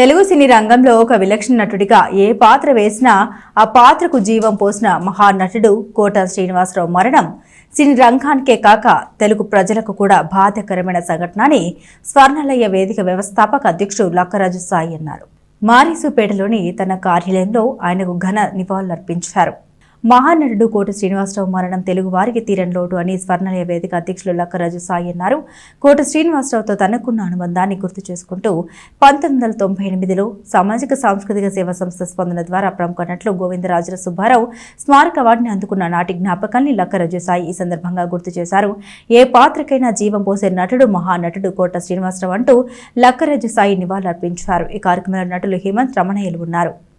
తెలుగు సినీ రంగంలో ఒక విలక్షణ నటుడిగా ఏ పాత్ర వేసినా ఆ పాత్రకు జీవం పోసిన మహానటుడు కోట శ్రీనివాసరావు మరణం. సినీ రంగానికే కాక తెలుగు ప్రజలకు కూడా బాధ్యకరమైన సంఘటన అని స్వర్ణలయ వేదిక వ్యవస్థాపక అధ్యక్షుడు లక్కరాజు సాయి అన్నారు. మారీసుపేటలోని తన కార్యాలయంలో ఆయనకు ఘన నివాళులర్పించారు. మహానటుడు కోట శ్రీనివాసరావు మరణం తెలుగు వారికి తీరని లోటు అని స్వర్ణలయ వేదిక అధ్యక్షులు లక్కరాజు సాయి అన్నారు. కోట శ్రీనివాసరావుతో తనకున్న అనుబంధాన్ని గుర్తు చేసుకుంటూ పంతొమ్మిది వందల తొంభై ఎనిమిదిలో సామాజిక సాంస్కృతిక సేవా సంస్థ స్పందన ద్వారా ప్రముఖ నటులు గోవిందరాజుల సుబ్బారావు స్మారక అవార్డుని అందుకున్న నాటి జ్ఞాపకాన్ని లక్కరాజు సాయి ఈ సందర్భంగా గుర్తు చేశారు. ఏ పాత్రకైనా జీవం పోసే నటుడు మహానటుడు కోట శ్రీనివాసరావు అంటూ లక్కరాజు సాయి నివాళులర్పించారు. ఈ కార్యక్రమంలో నటులు హేమంత్ రమణయ్యలు ఉన్నారు.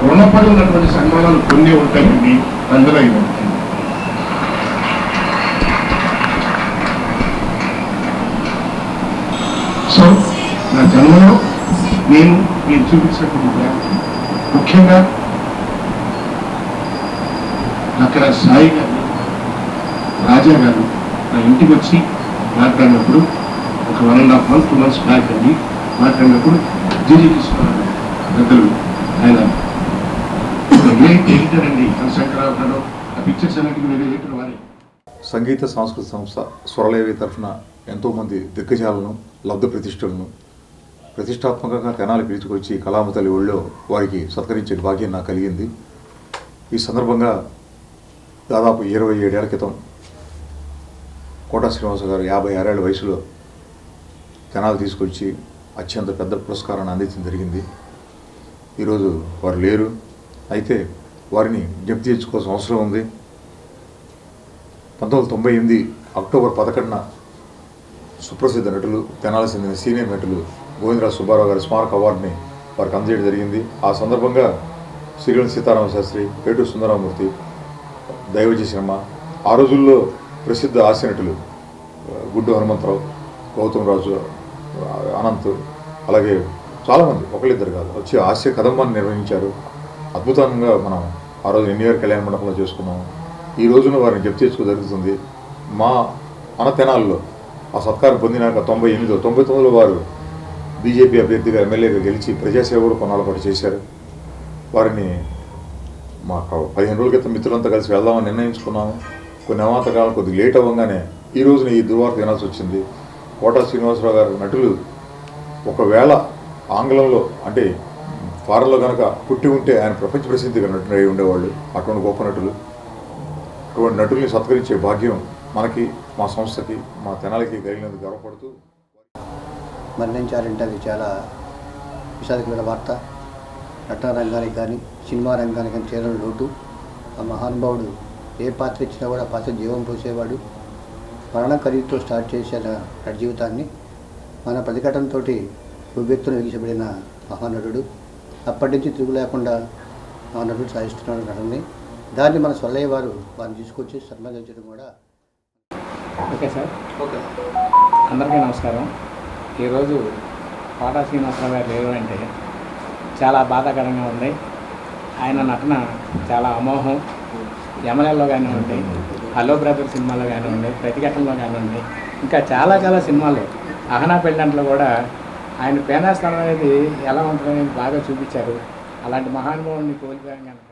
రుణపడి ఉన్నటువంటి సన్మానాలు కొన్ని ఉంటాయండి అందులో ఇది సో నా జన్మలో నేను మీరు చూపించినటువంటి ముఖ్యంగా అక్కడ సాయి గారు రాజా గారు నా ఇంటికి వచ్చి మాట్లాడినప్పుడు ఒక one and half month two months back అండి మాట్లాడినప్పుడు జీజీ కృష్ణరావు పెద్దలు ఆయన గ్రేట్ ఎడిటర్ అండి శంకరరావు గారు ఆ పిక్చర్స్ అన్నిటికీ వేరే ఎడిటర్ వారే సంగీత సాంస్కృతిక సంస్థ స్వరలేవి తరఫున ఎంతోమంది దిగ్గజాలను లబ్ధ ప్రతిష్టలను ప్రతిష్టాత్మకంగా తెనాలి పిలుచుకొచ్చి కళామ తల్లి వారికి సత్కరించే భాగ్యం నాకు కలిగింది. ఈ సందర్భంగా దాదాపు ఇరవై ఏడేళ్ళ క్రితం కోటా శ్రీనివాస గారు యాభై ఆరేళ్ళ వయసులో తెనాలు తీసుకొచ్చి అత్యంత పెద్ద పురస్కారాన్ని అందించడం జరిగింది. ఈరోజు వారు లేరు. అయితే వారిని జ్ఞప్తి తెచ్చుకోవాల్సిన అవసరం ఉంది. పంతొమ్మిది వందల తొంభై ఎనిమిది అక్టోబర్ పదకొండున సుప్రసిద్ధ నటులు తెనాలి చెందిన సీనియర్ నటులు గోవిందరావు సుబ్బారావు గారి స్మారక అవార్డుని వారికి అందజేయడం జరిగింది. ఆ సందర్భంగా శ్రీగణ్ సీతారామ శాస్త్రి పేటు సుందరామూర్తి దైవజీ శర్మ ఆ రోజుల్లో ప్రసిద్ధ హాస్య నటులు గుడ్డు హనుమంతరావు గౌతమ్ రాజు అనంత్ అలాగే చాలామంది ఒకళ్ళిద్దరు కాదు వచ్చి హాస్య కదంబాన్ని నిర్వహించారు. అద్భుతంగా మనం ఆ రోజు ఎన్నియర్ కళ్యాణ మండపంలో చేసుకున్నాం. ఈ రోజున వారిని జప్తు చేసుకో జరుగుతుంది. మా అనతెనాల్లో ఆ సత్కారం పొందినాక తొంభై ఎనిమిదో తొంభై తొమ్మిదిలో వారు బీజేపీ అభ్యర్థిగా ఎమ్మెల్యేగా గెలిచి ప్రజాసేవ కూడా కొన్నాళ్ళ పాటు చేశారు. వారిని మా పదిహేను రోజుల క్రితం మిత్రులంతా కలిసి వెళ్దామని నిర్ణయించుకున్నాము. కొన్ని అమాంతకాలం కొద్దిగా లేట్ అవ్వగానే ఈ రోజున ఈ దుర్వార్త వినాల్సి వచ్చింది. కోటా శ్రీనివాసరావు గారు నటులు ఒకవేళ ఆంగ్లంలో అంటే ఫారెన్లో కనుక పుట్టి ఉంటే ఆయన ప్రపంచ ప్రసిద్ధిగా నటుడు అయి ఉండేవాళ్ళు. అటువంటి గొప్ప నటులు. అటువంటి నటుల్ని సత్కరించే భాగ్యం మనకి మా సంస్థకి మా తెనాలికి కలిగినందుకు గర్వపడుతూ మరణించారంటే అది చాలా విషాదకరమైన వార్త. నటన రంగానికి కానీ సినిమా రంగానికి కానీ చేరడం లోటు. ఆ మహానుభావుడు ఏ పాత్ర ఇచ్చినా కూడా ఆ పాత్ర జీవం పోసేవాడు. మరణ ఖరీదుతో స్టార్ట్ చేసిన నట జీవితాన్ని మన ప్రతిఘటనతో ఉవ్వెత్తున వెలిసబడిన మహానటుడు. అప్పటి నుంచి తిరుగు లేకుండా ఆ నటుడు సాధిస్తున్నాడు నటనని. దాన్ని మన స్వల్లయ్య వారు వారిని తీసుకొచ్చి సన్మానించడం కూడా ఓకే సార్. అందరికీ నమస్కారం. ఈరోజు కోటా శ్రీనివాసరావు గారు లేరు అంటే చాలా బాధాకరంగా ఉంది. ఆయన నటన చాలా అమోహం యమలలో కానివ్వండి హలో బ్రదర్ సినిమాలో కానివ్వండి ప్రతిఘటనలో కానివ్వండి ఇంకా చాలా చాలా సినిమాలు అహనా పెళ్ళంట్లో కూడా ఆయన పేనాస్థానం అనేది ఎలా ఉంటుందనేది బాగా చూపించారు. అలాంటి మహానుభావుడిని కోల్పోయాం కనుక